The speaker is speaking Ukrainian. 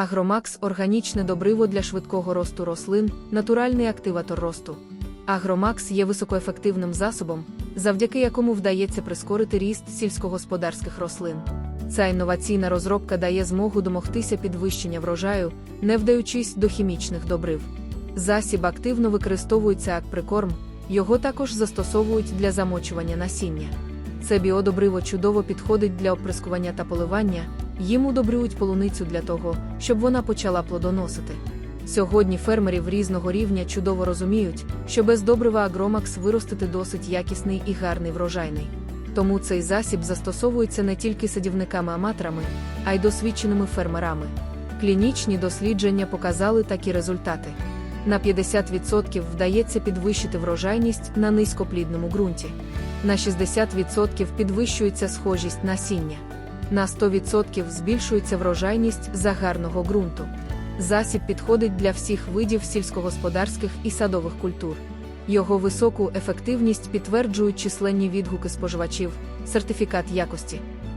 Агромакс органічне добриво для швидкого росту рослин, натуральний активатор росту. Агромакс є високоефективним засобом, завдяки якому вдається прискорити ріст сільськогосподарських рослин. Ця інноваційна розробка дає змогу домогтися підвищення врожаю, не вдаючись до хімічних добрив. Засіб активно використовується як прикорм, його також застосовують для замочування насіння. Це біодобриво чудово підходить для оприскування та поливання, їм удобрюють полуницю для того, щоб вона почала плодоносити. Сьогодні фермерів різного рівня чудово розуміють, що без добрива агромакс виростити досить якісний і гарний врожайний. Тому цей засіб застосовується не тільки садівниками-аматорами, а й досвідченими фермерами. Клінічні дослідження показали такі результати. На 50% вдається підвищити врожайність на низькоплідному ґрунті. На 60% підвищується схожість насіння. На 100% збільшується врожайність загарного ґрунту. Засіб підходить для всіх видів сільськогосподарських і садових культур. Його високу ефективність підтверджують численні відгуки споживачів, сертифікат якості.